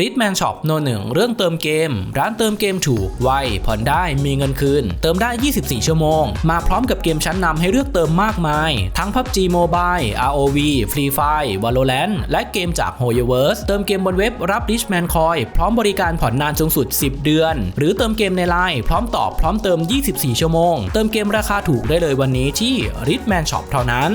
ริทแมนช็อปโนหนึ่งเรื่องเติมเกม ร้านเติมเกมถูกไวผ่อนได้มีเงินคืน เติมได้ 24 ชั่วโมง มาพร้อมกับเกมชั้นนำให้เลือกเติมมากมาย ทั้ง PUBG Mobile ROV Free Fire Valorant และเกมจาก h o y o v e r s e เติมเกมบนเว็บรับ Richman Coin พร้อมบริการผ่อนนานสูงสุด 10 เดือน หรือเติมเกมในไลน์พร้อมตอบพร้อมเติม 24 ชั่วโมง เติมเกมราคาถูกได้เลยวันนี้ที่ Richman Shop เท่านั้น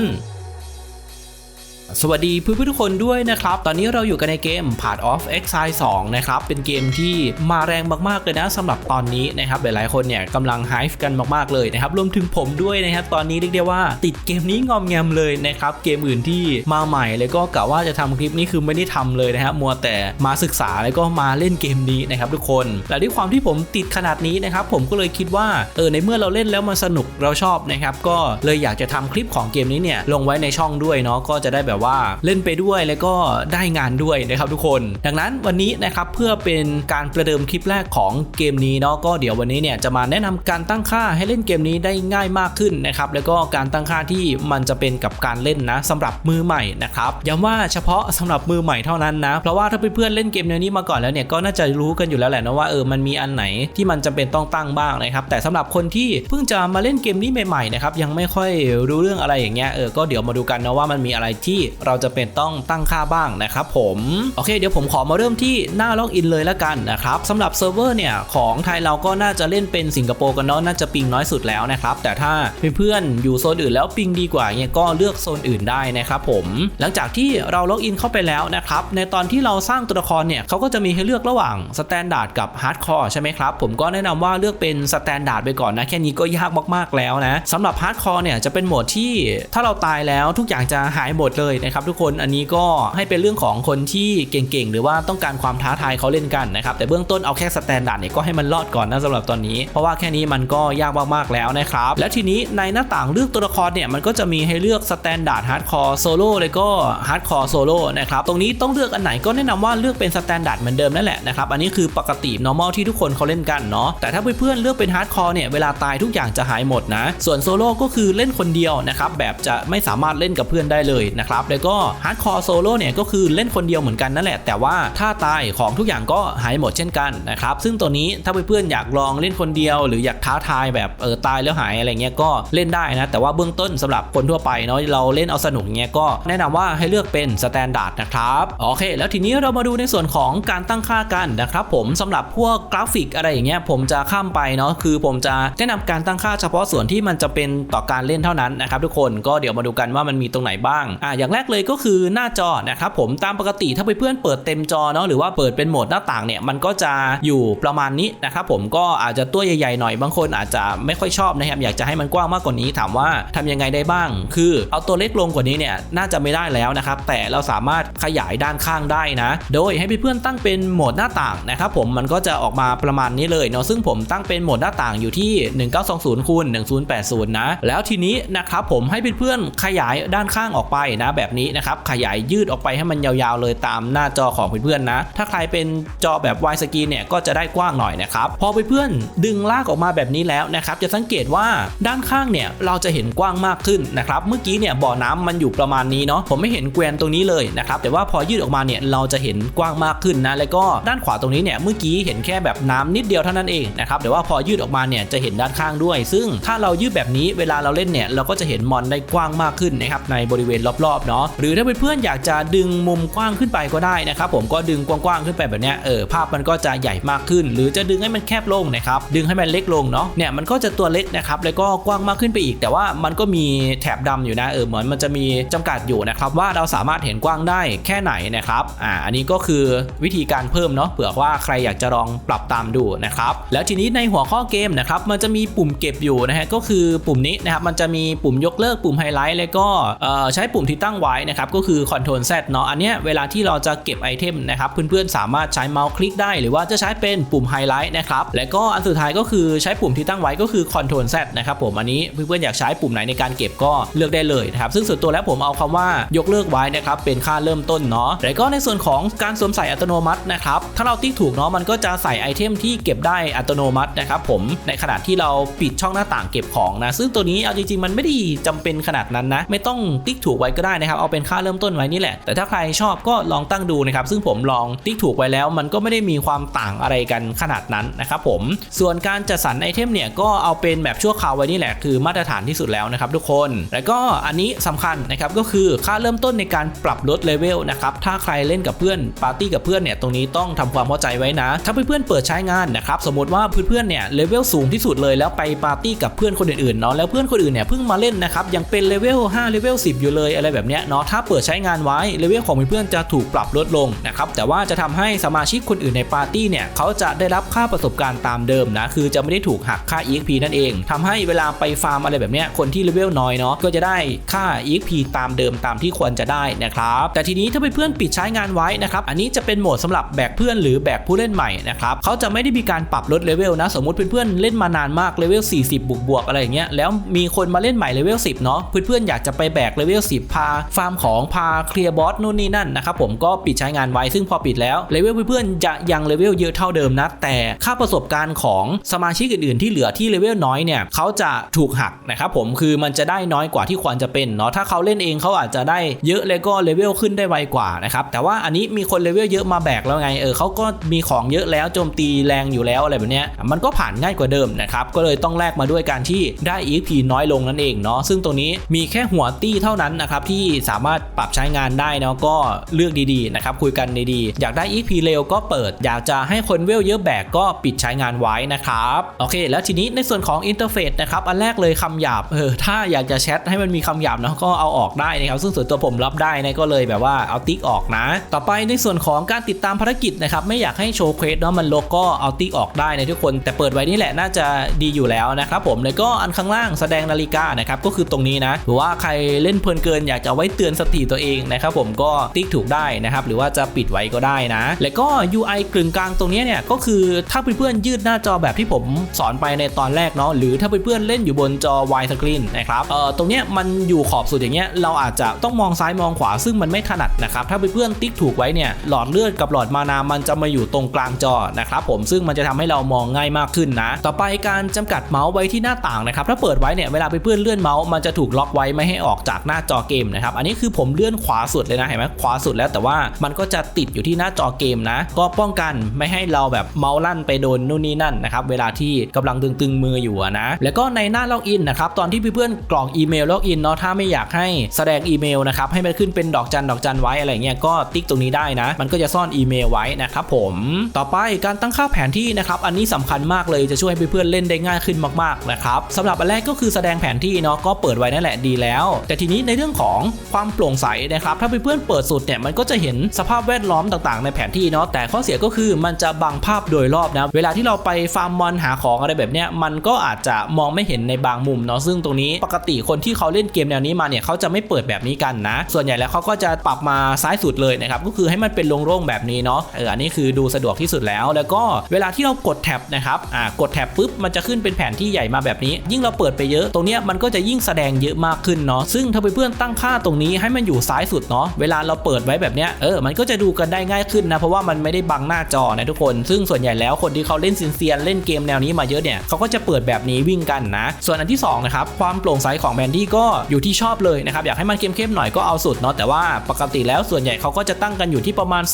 สวัสดีเพื่อนๆทุกคนด้วยนะครับ ตอนนี้เราอยู่กันในเกม Part of Exile 2 นะครับ เป็นเกมที่มาแรงมากๆเลยนะสำหรับตอนนี้นะครับ หลายๆคนเนี่ยกำลังไฮฟ์กันมากๆเลยนะครับ รวมถึงผมด้วยนะครับ ตอนนี้เรียกได้ว่าติดเกมนี้งอมแงมเลยนะครับ เกมอื่นที่มาใหม่แล้วก็กะว่าจะทำคลิปนี้คือไม่ได้ทำเลยนะครับ มัวแต่มาศึกษาแล้วก็มาเล่นเกมนี้นะครับทุกคนและด้วยความที่ผมติดขนาดนี้นะครับ ผมก็เลยคิดว่าเออในเมื่อเราเล่นแล้วมันสนุกเราชอบนะครับ ก็เลยอยากจะทำคลิปของเกมนี้เนี่ยลงไว้ในช่องด้วยเนาะ ก็จะได้แบบว่าเล่นไปด้วยแล้วก็ได้งานด้วยนะครับทุกคน ดังนั้นวันนี้นะครับเพื่อเป็นการประเดิมคลิปแรกของเกมนี้เนาะก็เดี๋ยววันนี้เนี่ยจะมาแนะนำการตั้งค่าให้เล่นเกมนี้ได้ง่ายมากขึ้นนะครับแล้วก็การตั้งค่าที่มันจะเป็นกับการเล่นนะสำหรับมือใหม่นะครับย้ำว่าเฉพาะสำหรับมือใหม่เท่านั้นนะเพราะว่าถ้าเพื่อนๆเล่นเกมแนวนี้มาก่อนแล้วเนี่ยก็น่าจะรู้กันอยู่แล้วแหละนะว่าเออมันมีอันไหนที่มันจำเป็นต้องตั้งบ้างนะครับแต่สำหรับคนที่เพิ่งจะมาเล่นเกมนี้ใหม่ๆนะครับยังไม่ค่อยรู้เรื่องอะไรอย่างเงี้ยเออก็เดี๋ยวมาดูกันนะว่ามันมีอะไรที่เราจะเป็นต้องตั้งค่าบ้างนะครับผมโอเคเดี๋ยวผมขอมาเริ่มที่หน้าล็อกอินเลยละกันนะครับสำหรับเซิร์ฟเวอร์เนี่ยของไทยเราก็น่าจะเล่นเป็นสิงคโปร์กันเนาะน่าจะปิงน้อยสุดแล้วนะครับแต่ถ้าเพื่อนๆอยู่โซนอื่นแล้วปิงดีกว่าเนี่ยก็เลือกโซนอื่นได้นะครับผมหลังจากที่เราล็อกอินเข้าไปแล้วนะครับในตอนที่เราสร้างตัวละครเนี่ยเขาก็จะมีให้เลือกระหว่างสแตนดาร์ดกับฮาร์ดคอร์ใช่ไหมครับผมก็แนะนำว่าเลือกเป็นสแตนดาร์ดไปก่อนนะแค่นี้ก็ยากมากๆแล้วนะสำหรับฮาร์ดคอร์เนี่ยจะเป็นโหมดที่ถ้าเราตายแล้วทุกอย่างจะหายหมดเลยนะครับทุกคนอันนี้ก็ให้เป็นเรื่องของคนที่เก่งๆ หรือว่าต้องการความท้าทายเขาเล่นกันนะครับ แต่เบื้องต้นเอาแค่สแตนดาร์ดเนี่ยก็ให้มันรอดก่อนนะสำหรับตอนนี้ เพราะว่าแค่นี้มันก็ยากมากๆแล้วนะครับ แล้วทีนี้ในหน้าต่างเลือกตัวละครเนี่ยมันก็จะมีให้เลือกสแตนดาร์ดฮาร์ดคอร์โซโล่เลยก็ฮาร์ดคอร์โซโล่นะครับตรงนี้ต้องเลือกอันไหนก็แนะนำว่าเลือกเป็นสแตนดาร์ดเหมือนเดิมนั่นแหละนะครับอันนี้คือปกติ normal ที่ทุกคนเขาเล่นกันเนาะแต่ถ้าเพื่อนๆเลือกเป็นฮาร์ดคอร์เนี่ยเวลาตายทุกอย่างจะหายหมดนะส่วนโซโล่ก็คือเล่นคนเดียวนะครับแบบจะไม่สามารถเล่นกับเพื่อนได้เลยนะครับแล้วก็ฮาร์ดคอร์โซโล่เนี่ยก็คือเล่นคนเดียวเหมือนกันนั่นแหละ แต่ว่าถ้าตายของทุกอย่างก็หายหมดเช่นกันนะครับซึ่งตัวนี้ถ้าเพื่อนๆอยากลองเล่นคนเดียว หรืออยากท้าทายแบบเออตายแล้วหายอะไรเงี้ยก็เล่นได้นะแต่ว่าเบื้องต้นสำหรับคนทั่วไปเนาะเราเล่นเอาสนุกเงี้ยก็แนะนำว่าให้เลือกเป็นสแตนดาร์ดนะครับโอเค แล้วทีนี้เรามาดูในส่วนของการตั้งค่ากันนะครับผมสำหรับพวกกราฟิกอะไรอย่างเงี้ยผมจะข้ามไปเนาะคือผมจะแนะนำการตั้งค่าเฉพาะส่วนที่มันจะเป็นต่อการเล่นเท่านั้นนะครับทุกคนก็เดี๋ยวมาดูกันว่ามันมีตรงไหนบ้างอ่าอย่างแรกเลยก็คือหน้าจอนะครับผมตามปกติถ้าเพื่อนเปิดเต็มจอเนาะหรือว่าเปิดเป็นโหมดหน้าต่างเนี่ยมันก็จะอยู่ประมาณนี้นะครับผมก็อาจจะตัวใหญ่ๆหน่อยบางคนอาจจะไม่ค่อยชอบนะครับอยากจะให้มันกว้างมากกว่านี้ถามว่าทำยังไงได้บ้าง คือเอาตัวเล็กลงกว่านี้เนี่ยน่าจะไม่ได้แล้วนะครับแต่เราสามารถขยายด้านข้างได้นะ โดยให้เพื่อนๆตั้งเป็นโหมดหน้าต่างนะครับผมมันก็จะออกมาประมาณนี้เลยเนาะซึ่งผมตั้งเป็นโหมดหน้าต่างอยู่ที่ 1920คูณ1080 นะ แล้วทีนี้นะครับผมให้เพื่อนๆขยายด้านข้างออกไปนะแบบนี้นะครับขยายยืดออกไปให้มันยาวๆ เลยตามหน้าจอของเพื่อนๆนะ ถ้าใครเป็นจอแบบวายสกรีนเนี่ยก็จะได้กว้างหน่อยนะครับพอเพื่อนๆดึงลากออกมาแบบนี้แล้วนะครับจะสังเกตว่าด้านข้างเนี่ยเราจะเห็นกว้างมากขึ้นนะครับเมื่อกี้เนี่ยบ่อน้ำมันอยู่ประมาณนี้เนาะผมไม่เห็นแกวนตรงนี้เลยนะครับแต่ว่าพอยืดออกมาเนี่ยเราจะเห็นกว้างมากขึ้นนะแล้วก็ด้านขวาตรงนี้เนี่ยเมื่อกี้เห็นแค่แบบน้ำนิดเดียวเท่านั้นเองนะครับแต่ว่าพอยืดออกมาเนี่ยจะเห็นด้านข้างด้วย ซึ่งถ้าเรายืดแบบนี้เวลาเราเล่นเนี่ยเราก็จะเห็นมอนได้กว้างมากขึ้นนะครับในบริเวณรอบๆเนาะหรือถ้าเพื่อนๆอยากจะดึงมุมกว้างขึ้นไปก็ได้นะครับผมก็ดึงกว้างๆขึ้นไปแบบเนี้ยเออภาพมันก็จะใหญ่มากขึ้น หรือจะดึงให้มันแคบลงนะครับดึงให้มันเล็กลงเนาะเนี่ยมันก็จะตัวเล็กนะครับแล้วก็กว้างมากขึ้นไปอีก แต่ว่ามันก็มีแถบดำอยู่นะเออเหมือนมันจะมีจำกัดอยู่นะครับว่าเราสามารถเห็นกว้างได้แค่ไหนนะครับอ่าอันนี้ก็คือวิธีการเพิ่มเนาะเผื่อว่าใครอยากจะลองปรับตามดูนะครับแล้วทีนี้ในหัวข้อเกมนะครับมันจะมีปุ่มเก็บอยู่นะฮะก็คือปุ่มนี้นะครับมันจะมีปุ่มยกเลิกปุ่มไฮไลท์แล้วก็เอ่อใช้ปุ่มที่ตั้งไว้นะครับก็คือ Ctrl Z เนาะอันเนี้ยเวลาที่เราจะเก็บไอเทมนะครับเพื่อนๆสามารถใช้เมาส์คลิกได้ หรือว่าจะใช้เป็นปุ่มไฮไลท์นะครับและก็อันสุดท้ายก็คือใช้ปุ่มที่ตั้งไว้ก็คือ Ctrl Z นะครับผมอันนี้เพื่อนๆอยากใช้ปุ่มไหนในการเก็บก็เลือกได้เลยนะครับซึ่งส่วนตัวแล้วผมเอาคำว่ายกเลิกไว้นะครับเป็นค่าเริ่มต้นเนาะแล้วก็ในส่วนของการสวมใส่อัตโนมัตินะครับถ้าเราติ๊กถูกเนาะมันก็จะใส่ไอเทมที่เก็บได้อัตโนมัตินะครับผมในขณะที่เราปิดช่องหน้าต่างเก็บของนะซึ่งตัวนี้เอาจริงๆมันไม่ได้จำเป็นขนาดนั้นนะไม่ต้องติ๊กถูกไว้ก็ได้นะครับนะครับเอาเป็นค่าเริ่มต้นไว้นี่แหละ แต่ถ้าใครชอบก็ลองตั้งดูนะครับซึ่งผมลองติ๊กถูกไว้แล้ว มันก็ไม่ได้มีความต่างอะไรกันขนาดนั้นนะครับผมส่วนการจัดสรรไอเทมเนี่ยก็เอาเป็นแบบชั่วคราวไว้นี่แหละคือมาตรฐานที่สุดแล้วนะครับทุกคน แล้วก็อันนี้สำคัญนะครับก็คือค่าเริ่มต้นในการปรับลดเลเวลนะครับถ้าใครเล่นกับเพื่อนปาร์ตี้กับเพื่อนเนี่ยตรงนี้ต้องทำความเข้าใจไว้นะ ถ้าเพื่อนๆเปิดใช้งานนะครับสมมติว่าเพื่อนๆเนี่ยเลเวลสูงที่สุดเลยแล้วไปปาร์ตี้กับเพื่อนคนอื่นๆเนาะแล้วเพื่อนคนอื่นเนี่ยเพิ่งมาเล่นนะครับยังเป็นเลเวล5เลเวล10 อยู่เลยอะไรแบบเนี้ยเนาะถ้าเปิดใช้งานไว้เลเวลของเพื่อนๆจะถูกปรับลดลงนะครับแต่ว่าจะทำให้สมาชิกคนอื่นในปาร์ตี้เนี่ยเขาจะได้รับค่าประสบการณ์ตามเดิมนะคือจะไม่ได้ถูกหักค่า EXP นั่นเองทำให้เวลาไปฟาร์มอะไรแบบเนี้ยคนที่เลเวลน้อยเนาะก็จะได้ค่า EXP ตามเดิมตามที่ควรจะได้นะครับแต่ทีนี้ถ้าเพื่อนๆปิดใช้งานไว้นะครับอันนี้จะเป็นโหมดสำหรับแบกเพื่อนหรือแบกผู้เล่นใหม่นะครับเขาจะไม่ได้มีการปรับลดเลเวลนะสมมติเพื่อนๆเล่นมานานมากเลเวล40 บวกบวกๆอะไรอย่างเงี้ยแล้วมีคนมาเล่นใหม่เลเวล10เนาะเพื่อนๆอยากจะไปแบกเลเวล10พาฟาร์มของพาเคลียร์บอสนู่นนี่นั่นนะครับผมก็ปิดใช้งานไว้ซึ่งพอปิดแล้วเลเวลเพื่อนๆจะยังเลเวลเยอะเท่าเดิมนะแต่ค่าประสบการณ์ของสมาชิกอื่นๆ ที่เหลือที่เลเวลน้อยเนี่ยเขาจะถูกหักนะครับผมคือมันจะได้น้อยกว่าที่ควรจะเป็นเนาะถ้าเขาเล่นเองเขาอาจจะได้เยอะเลยก็เลเวลขึ้นได้ไวกว่านะครับแต่ว่าอันนี้มีคนเลเวลเยอะมาแบกแล้วไงเออเขาก็มีของเยอะแล้วโจมตีแรงอยู่แล้วอะไรแบบเนี้ยมันก็ผ่านง่ายกว่าเดิมนะครับก็เลยต้องแลกมาด้วยการที่ได้ EP น้อยลงนั่นเองเนาะซึ่งตรงนี้มีแค่หัวตี้เท่านั้นนะครับที่สามารถปรับใช้งานได้เนาะก็เลือกดีๆนะครับคุยกันดีๆอยากได้ EP เร็วก็เปิด อยากจะให้คนเวลเยอะแบกก็ปิดใช้งานไว้นะครับโอเค แล้วทีนี้ในส่วนของอินเทอร์เฟซนะครับอันแรกเลยคำหยาบเออถ้าอยากจะแชทให้มันมีคำหยาบเนาะก็เอาออกได้นะครับซึ่งส่วนตัวผมรับได้นะก็เลยแบบว่าเอาติ๊กออกนะ ต่อไปในส่วนของการติดตามภารกิจนะครับไม่อยากให้โชว์เควสเนาะมันลกก็เอาติ๊กออกได้นะทุกคน แต่เปิดไว้นี่แหละน่าจะดีอยู่แล้วนะครับผมแล้วก็อันข้างล่างแสดงนาฬิกานะครับก็คือตรงนี้นะหรือว่าใครเล่นเพลินเกินอยากจะไว้เตือนสติตัวเองนะครับผมก็ติ๊กถูกได้นะครับหรือว่าจะปิดไว้ก็ได้นะ แล้วก็ UI กลึงกลางตรงนี้เนี่ยก็คือถ้าเพื่อนๆยืดหน้าจอแบบที่ผมสอนไปในตอนแรกเนาะหรือถ้าเพื่อนๆเล่นอยู่บนจอ wide screen นะครับเอ่อตรงเนี้ยมันอยู่ขอบสุดอย่างเงี้ยเราอาจจะต้องมองซ้ายมองขวาซึ่งมันไม่ถนัดนะครับถ้าเพื่อนๆติ๊กถูกไว้เนี่ยหลอดเลือดกับหลอดมานามันจะมาอยู่ตรงกลางจอนะครับผมซึ่งมันจะทำให้เรามองง่ายมากขึ้นนะ ต่อไปการจำกัดเมาส์ไว้ที่หน้าต่างนะครับถ้าเปิดไว้เนี่ยเวลาเพื่อนๆเลื่อนเมาส์มันจะถูกล็อกไว้ไม่ให้ออกจากหน้าจอเกมนะครับอันนี้คือผมเลื่อนขวาสุดเลยนะเห็นไหมขวาสุดแล้วแต่ว่ามันก็จะติดอยู่ที่หน้าจอเกมนะ ก็ป้องกันไม่ให้เราแบบเมาส์ลั่นไปโดนนู่นนี่นั่นนะครับเวลาที่กำลังตึงๆมืออยู่นะ แล้วก็ในหน้าล็อกอินนะครับตอนที่เพื่อนๆกรอกอีเมลล็อกอินเนาะถ้าไม่อยากให้แสดงอีเมลนะครับให้มันขึ้นเป็นดอกจันดอกจันไว้อะไรเงี้ยก็ติ๊กตรงนี้ได้นะ มันก็จะซ่อนอีเมลไว้นะครับผมต่อไปการตั้งค่าแผนที่นะครับอันนี้สำคัญมากเลยจะช่วยให้เพื่อนๆเล่นได้ง่ายขึ้นมากๆนะครับสำหรับอันแรกก็คือแสดงแผนที่เนาะก็เปิดไว้นั่นแหละดีแล้ว แต่ทีนี้ในเรื่องของความโปร่งใสนะครับถ้าเพื่อนๆเปิดสุดเนี่ยมันก็จะเห็นสภาพแวดล้อมต่างๆ ในแผนที่เนาะแต่ข้อเสียก็คือมันจะบังภาพโดยรอบนะเวลาที่เราไปฟาร์มมอนหาของอะไรแบบเนี้ยมันก็อาจจะมองไม่เห็นในบางมุมเนาะซึ่งตรงนี้ปกติคนที่เขาเล่นเกมแนวนี้มาเนี่ยเขาจะไม่เปิดแบบนี้กันนะ ส่วนใหญ่แล้วเขาก็จะปรับมาซ้ายสุดเลยนะครับก็คือให้มันเป็นโล่งๆแบบนี้เนาะเอออันนี้คือดูสะดวกที่สุดแล้ว แล้วก็เวลาที่เรากดแท็บนะครับอ่ากดแท็บปุ๊บมันจะขึ้นเป็นแผนที่ใหญ่มาแบบนี้ ยิ่งเราเปิดไปเยอะตรงเนี้ยมันก็จะยิ่งแสดงเยอะมากขึ้นเนาะซึ่งถ้าเพื่อนๆตั้งค่าตรงนี้ให้มันอยู่ซ้ายสุดเนาะเวลาเราเปิดไว้แบบเนี้ยเออมันก็จะดูกันได้ง่ายขึ้นนะเพราะว่ามันไม่ได้บังหน้าจอนะทุกคน ซึ่งส่วนใหญ่แล้วคนที่เขาเล่นซินเซียนเล่นเกมแนวนี้มาเยอะเนี่ยเขาก็จะเปิดแบบนี้วิ่งกันนะ ส่วนอันที่สองนะครับความโปร่งใสของแผนที่ก็อยู่ที่ชอบเลยนะครับอยากให้มันเข้มๆหน่อยก็เอาสุดเนาะแต่ว่าปกติแล้วส่วนใหญ่เขาก็จะตั้งกันอยู่ที่ประมาณ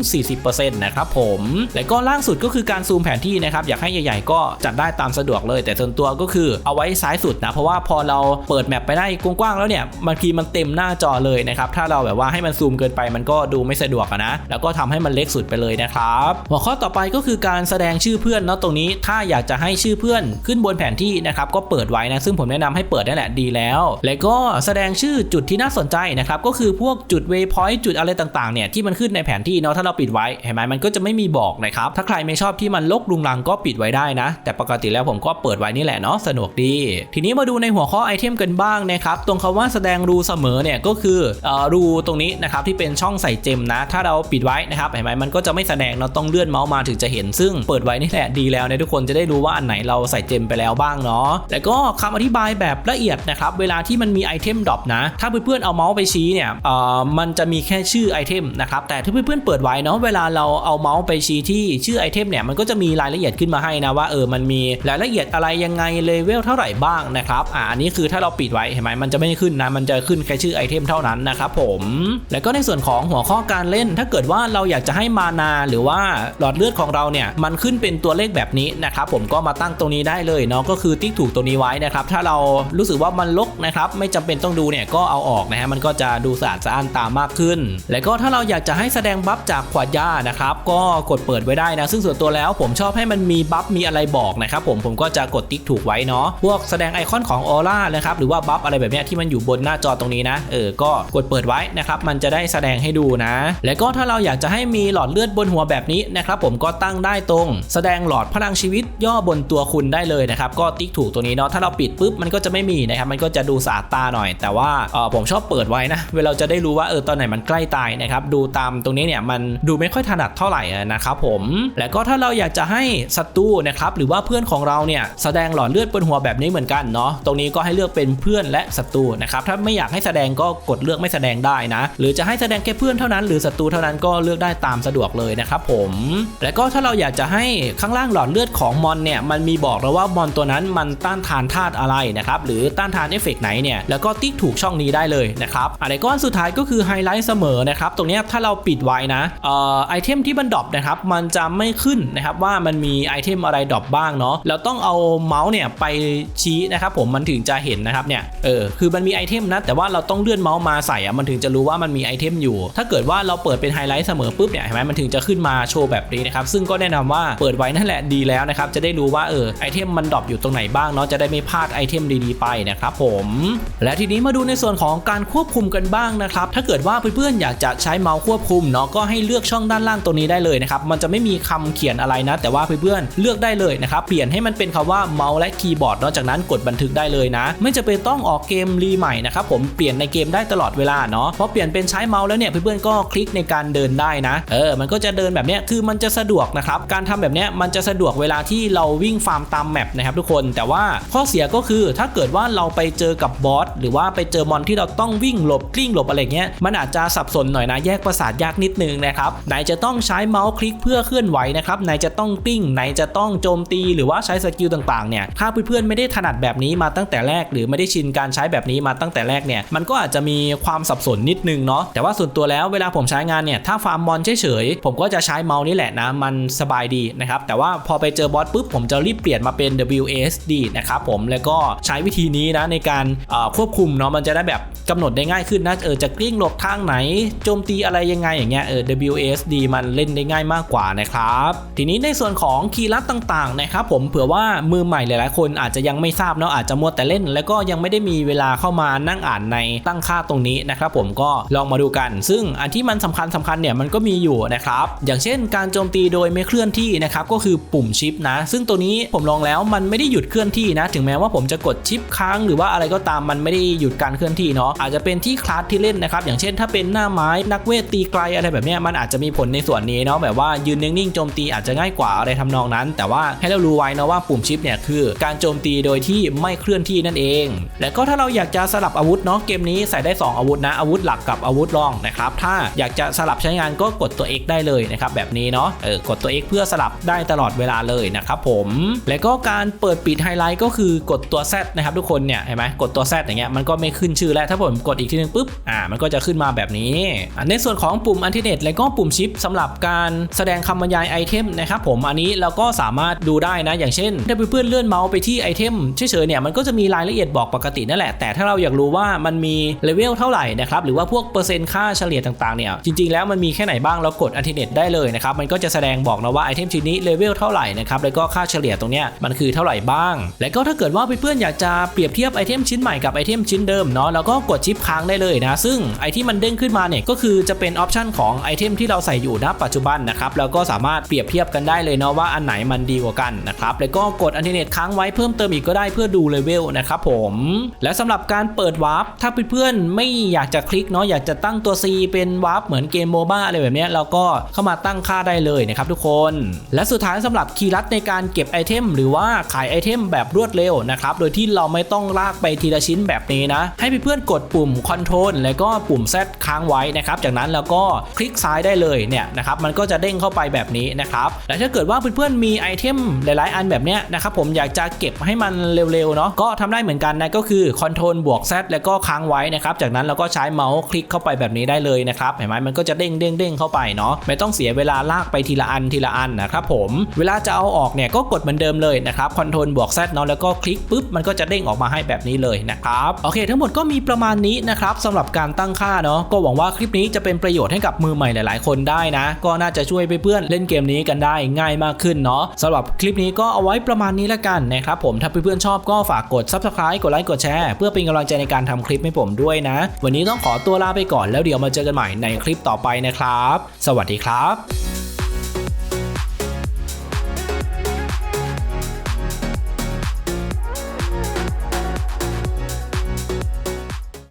30-40%นะครับผมและก็ล่างสุดก็คือการซูมแผนที่นะครับอยากให้ใหญ่ๆก็จัดได้ตามสะดวกเลย แต่ส่วนตัวก็คือเอาไว้ซ้ายสุดนะเพราะว่าพอเราเปิดแมปไปได้กว้างๆแล้วเนี่ยบางทีมันเต็มหน้าจอเลยนะครับถ้าเราแบบว่าให้มันซูมเกินไปมันก็ดูไม่สะดวกนะแล้วก็ทำให้มันเล็กสุดไปเลยนะครับหัวข้อต่อไปก็คือการแสดงชื่อเพื่อนเนาะตรงนี้ถ้าอยากจะให้ชื่อเพื่อนขึ้นบนแผนที่นะครับก็เปิดไว้นะซึ่งผมแนะนำให้เปิดนั่นแหละดีแล้ว แล้วก็แสดงชื่อจุดที่น่าสนใจนะครับก็คือพวกจุดเวพอยต์จุดอะไรต่างๆเนี่ยที่มันขึ้นในแผนที่เนาะถ้าเราปิดไว้เห็นไหมมันก็จะไม่มีบอกนะครับถ้าใครไม่ชอบที่มันลกลุงลังก็ปิดไว้ได้นะ แต่ปกติแล้วผมก็เปิดไว้นี่แหละเนาะสนุกดี ทีนี้มาดูในหัวข้อไอเทมกันบ้างนะครับตรงคำว่าแสดงรูเสมอเนี่ยก็คืออรูตรงนี้นะครับที่เป็นช่องใส่เจมนะ ถ้าเราปิดไว้นะครับเห็นไหมมันก็จะไม่แสดงเราต้องเลื่อนเมาส์มาถึงจะเห็น ซึ่งเปิดไว้นี่แหละดีแล้วนะทุกคนจะได้รู้ว่าอันไหนเราใส่เจมไปแล้วบ้างเนาะแล้วก็คำอธิบายแบบละเอียดนะครับเวลาที่มันมีไอเทมดรอปนะ ถ้าเพื่อนๆเอาเมาส์ไปชี้เนี่ยมันจะมีแค่ชื่อไอเทมนะครับแต่ถ้าเพื่อนๆเปิดไว้เนาะเวลาเราเอาเมาส์ไปชี้ที่ชื่อไอเทมเนี่ยมันก็จะมีรายละเอียดขึ้นมาให้นะว่าเออมันมีรายละเอียดอะไรยังไงเลเวลเท่าไหร่บ้างนะครับอ่าอันนี้คือถ้าเราปิดไว้เห็นไหมมันจะไม่ขึ้นนะมันจะขึ้นแค่ชื่อไอเทมเท่านั้นนะครับผม แล้วก็ในส่วนของหัวข้อการเล่น ถ้าเกิดว่าเราอยากจะให้มานาหรือว่าหลอดเลือดของเราเนี่ยมันขึ้นเป็นตัวเลขแบบนี้นะครับผมก็มาตั้งตรงนี้ได้เลยเนาะก็คือติ๊กถูกตรงนี้ไว้นะครับถ้าเรารู้สึกว่ามันลกนะครับไม่จำเป็นต้องดูเนี่ยก็เอาออกนะฮะมันก็จะดูสะอาดสะอ้านตามากขึ้น แล้วก็ถ้าเราอยากจะให้แสดงบัฟจากขวดยานะครับก็กดเปิดไว้ได้นะซึ่งส่วนตัวแล้วผมชอบให้มันมีบัฟมีอะไรบอกนะครับผมผมก็จะกดติ๊กถูกไว้เนาะพวกแสดงไอคอนของออร่านะครับหรือว่าบัฟอะไรแบบเนี้ยที่มันอยู่บนหน้าจอตรงนี้นะเออ ก็กดเปิดไว้นะครับ มันจะได้แสดงให้ดูนะ แล้วก็ถ้าเราอยากจะให้มีหลอดเลือดบนหัวแบบนี้นะครับ ผมก็ตั้งได้ตรง แสดงหลอดพลังชีวิตย่อบนตัวคุณได้เลยนะครับ ก็ติ๊กถูกตัวนี้เนาะ ถ้าเราปิดปุ๊บมันก็จะไม่มีนะครับ มันก็จะดูสะอาดตาหน่อย แต่ว่าเออผมชอบเปิดไว้นะ เวลาจะได้รู้ว่าเออตอนไหนมันใกล้ตายนะครับ ดูตามตรงนี้เนี่ยมันดูไม่ค่อยถนัดเท่าไหร่นะครับผม แล้วก็ถ้าเราอยากจะให้ศัตรูนะครับหรือว่าเพื่อนของเราเนี่ยแสดงหลอดเลือดบนหัวแบบนี้เหมือนกันเนาะ ตรงนี้ก็ให้เลือกเป็นเพื่อนและศัตรูนะครับ ถ้าไม่อยากให้แสดงก็กดเลือกไม่แสดงได้นะ หรือจะให้แสดงแค่เพื่อนเท่านั้นหรือศัตรูเท่านั้นก็เลือกได้ตามสะดวกเลยนะครับผมแล้วก็ถ้าเราอยากจะให้ข้างล่างหลอดเลือดของมอนเนี่ยมันมีบอกแล้วว่ามอนตัวนั้นมันต้านทานธาตุอะไรนะครับหรือต้านทานเอฟเฟกต์ไหนเนี่ยแล้วก็ติ๊กถูกช่องนี้ได้เลยนะครับอะไรก้อนสุดท้ายก็คือไฮไลท์เสมอนะครับตรงนี้ถ้าเราปิดไว้นะเอ่อไอเทมที่มันดรอปนะครับมันจะไม่ขึ้นนะครับว่ามันมีไอเทมอะไรดรอปบ้างเนาะเราต้องเอาเมาส์เนี่ยไปชี้นะครับผมมันถึงจะเห็นนะครับเนี่ยเออคือมันมีไอเทมนะแต่ว่าเราต้องเลื่อนเมาส์มาใส่อะมันถึงจะรู้ว่ามันมีไอเทมอยู่ ถ้าเกิดว่าเราเปิดเป็นไฮไลท์เสมอปุ๊บเนี่ยเห็นไหมมันถึงจะขึ้นมาโชว์แบบนี้นะครับซึ่งก็แนะนำว่าเปิดไว้นั่นแหละดีแล้วนะครับจะได้รู้ว่าเออไอเทมมันดรอปอยู่ตรงไหนบ้างเนาะจะได้ไม่พลาดไอเทมดีๆไปนะครับผมและทีนี้มาดูในส่วนของการควบคุมกันบ้างนะครับถ้าเกิดว่าเพื่อนๆอยากจะใช้เมาส์ควบคุมเนาะก็ให้เลือกช่องด้านล่างตรงนี้ได้เลยนะครับมันจะไม่มีคำเขียนอะไรนะ แต่ว่าเพื่อนๆเลือกได้เลยนะครับเปลี่ยนให้มันเป็นคำว่าเมาส์และคีย์บอร์ดนอกจากนั้นกดบันทึกได้เลยนะ ไม่จะเป็นต้องออกเกมรีใหม่นะครับผมเปลี่ยนในเกมได้ตลอดเวลาเนาะพอเปลี่ยนเป็นใช้เมาส์แล้วเนี่ยเพื่อนๆก็คลิกในการเดินได้นะ เออ มันก็จะเดินแบบเนี้ยคือมันจะสะดวกนะครับ การทำแบบเนี้ยมันจะสะดวกเวลาที่เราวิ่งฟาร์มตามแมปนะครับทุกคน แต่ว่าข้อเสียก็คือถ้าเกิดว่าเราไปเจอกับบอสหรือว่าไปเจอมอนที่เราต้องวิ่งหลบกลิ้งหลบอะไรเงี้ย มันอาจจะสับสนหน่อยนะแยกประสาทยากนิดนึงนะครับไหนจะต้องใช้เมาส์คลิกเพื่อเคลื่อนไหวนะครับไหนจะต้องกลิ้งไหนจะต้องโจมตีหรือว่าใช้สกิลต่างๆเนี่ยถ้าเพื่อนๆไม่ได้ถนัดแบบนี้มาตั้งแต่แรก หรือไม่ได้ชินการใช้แบบนี้มาตั้งแต่แรกเนี่ยมันก็อาจจะมีความสับสนนิดนึงเนาะแต่ว่าส่วนตัวแล้วเวลาผมใช้งานเนี่ยถ้าฟาร์มมอนเฉยๆผมก็จะใช้เมาส์นี่แหละนะมันสบายดีนะครับแต่ว่าพอไปเจอบอสปุ๊บผมจะรีบเปลี่ยนมาเป็น WASD นะครับผมแล้วก็ใช้วิธีนี้นะในการควบคุมเนาะมันจะได้แบบกำหนดได้ง่ายขึ้นนะเออจะกลิ้งหลบทางไหนโจมตีอะไรยังไงอย่างเงี้ยเออ WASD มันเล่นได้ง่ายมากกว่านะครับทีนี้ในส่วนของคีย์ลัดต่างๆนะครับผมเผื่อว่ามือใหม่หลายๆ คนอาจจะยังไม่ทราบเนาะอาจจะมัวแต่เล่น แล้วก็ยังไม่ได้มีเวลาเข้ามานั่งอ่านในตั้งค่าตรงนี้นะครับผมก็ลองมาดูกัน ซึ่งอันที่มันสำคัญสำคัญเนี่ยมันก็มีอยู่นะครับอย่างเช่น การโจมตีโดยไม่เคลื่อนที่นะครับก็คือปุ่มชิปนะ ซึ่งตัวนี้ผมลองแล้วมันไม่ได้หยุดเคลื่อนที่นะ ถึงแม้ว่าผมจะกดชิปค้าง หรือว่าอะไรก็ตามมันไม่ได้หยุดการเคลื่อนที่เนาะอาจจะเป็นที่คลาสที่เล่นนะครับอย่างเช่น ถ้าเป็นหน้าไม้นักเวทตีไกลอะไรแบบเนี้ยมันอาจจะมีผลในส่วนนี้เนาะแบบว่ายืนนิ่งๆโจมตีอาจจะง่ายกว่าอะไรทำนองนั้น แต่ว่าให้เรารู้ไว้นะว่าปุ่มชิปเนี่ยคือ การโจมตีโดยที่ไม่เคลื่อนที่นั่นเอง แล้วก็ถ้าเราอยากจะสลับอาวุธเนาะเกมนี้ใส่ได้ 2 อาวุธนะ อาวุธหลักกับอาวุธรองนะครับ ถ้าอยากจะสลับใช้งานก็กดตัว X ได้เลยนะครับแบบนี้เนาะ เออกดตัว X เพื่อสลับได้ตลอดเวลาเลยนะครับผม แล้วก็การเปิดปิดไฮไลท์ก็คือกดตัว Z นะครับทุกคนเนี่ยเห็นไหมกดตัว Z อย่างเงี้ยมันก็ไม่ขึ้นชื่อแล้วถ้าผมกดอีกทีนึงปุ๊บ อ่า มันก็จะขึ้นมาแบบนี้อะในส่วนของปุ่มอันติเนตแล้วก็ปุ่มชิปสำหรับการแสดงคำบรรยายไอเทมนะครับผม อันนี้เราก็สามารถดูได้นะ อย่างเช่น ถ้าเพื่อนเลื่อนเมาส์ไปที่ไอเทมเฉยๆเนี่ยมันก็จะมีรายละเอียดบอกปกตินั่นแหละ แต่ถ้าเราอยากรู้ว่ามันมีีเลเวลเท่าไหร่นะครับหรือว่าพวกเปอร์เซ็นต์ค่าเฉลี่ยต่างๆเนี่ยจริงๆแล้วมันมีแค่ไหนบ้างเรากดอันติเนตได้เลยนะครับมันก็จะแสดงบอกนะว่าไอเทมชิ้นนี้เลเวลเท่าไหร่นะครับแล้วก็ค่าเฉลี่ยตรงเนี้ยมันคือเท่าไหร่บ้าง แล้วก็ถ้าเกิดว่าเพื่อนๆอยากจะเปรียบเทียบไอเทมชิ้นใหม่กับไอเทมชิ้นเดิมเนาะแล้วก็กดชิปค้างได้เลยนะซึ่งไอที่มันเด้งขึ้นมาเนี่ยก็คือจะเป็นออปชันของไอเทมที่เราใส่อยู่ณปัจจุบันนะครับแล้วก็สามารถเปรียบเทียบกันได้เลยเนาะว่าอันไหนมันดีกว่ากันนะครับแล้วก็กดอันติเนตค้างไว้เพิ่มเติมอีกก็ได้เพื่อดูเลเวลนะครับผมและสำหรับการเปิดวาร์ปถ้าเเพื่อนๆไม่อยากจะคลิกเนาะอยากจะตั้งตัว C เป็นวาร์ปเหมือนเกมโมบ้าอะไรแบบนี้เราก็เข้ามาตั้งค่าได้เลยนะครับทุกคน และสุดท้ายสำหรับคีย์ลัดในการเก็บไอเทมหรือว่าขายไอเทมแบบรวดเร็วนะครับโดยที่เราไม่ต้องลากไปทีละชิ้นแบบนี้นะ ให้เพื่อนๆกดปุ่ม Control แล้วก็ปุ่ม Z ค้างไว้นะครับจากนั้นแล้วก็คลิกซ้ายได้เลยเนี่ยนะครับมันก็จะเด้งเข้าไปแบบนี้นะครับและถ้าเกิดว่าเพื่อนๆมีไอเทมหลายๆ อันแบบเนี้ยนะครับผมอยากจะเก็บให้มันเร็วๆเนาะก็ทำได้เหมือนกันนะก็คือ Control บวก Z แล้วก็ค้างไว้นะครับ จากนั้นเราก็ใช้เมาส์คลิกเข้าไปแบบนี้ได้เลยนะครับ เห็นไหมมันก็จะเด้งเด้งเด้งเข้าไปเนาะ ไม่ต้องเสียเวลาลากไปทีละอันทีละอันนะครับผม เวลาจะเอาออกเนี่ยก็กดเหมือนเดิมเลยนะครับ Control บวก Z เนาะแล้วก็คลิกปุ๊บมันก็จะเด้งออกมาให้แบบนี้เลยนะครับ โอเค ทั้งหมดก็มีประมาณนี้นะครับสำหรับการตั้งค่าเนาะ ก็หวังว่าคลิปนี้จะเป็นประโยชน์ให้กับมือใหม่หลาย ๆ คนได้นะ ก็น่าจะช่วยเพื่อนๆเล่นเกมนี้กันได้ง่ายมากขึ้นเนาะสำหรับคลิปนี้ก็เอาไว้ประมาณนี้ละกันนะครับผม ถ้าเพื่อนๆชอบก็ฝากกด Subscribe กดไลค์กดแชร์เพื่อเป็นกำลังใจในการทำคลิปให้ผมด้วยนะ วันนี้ต้องขอตัวลาไปก่อนแล้วเดี๋ยวมาเจอกันใหม่ในคลิปต่อไปนะครับ สวัสดีครับ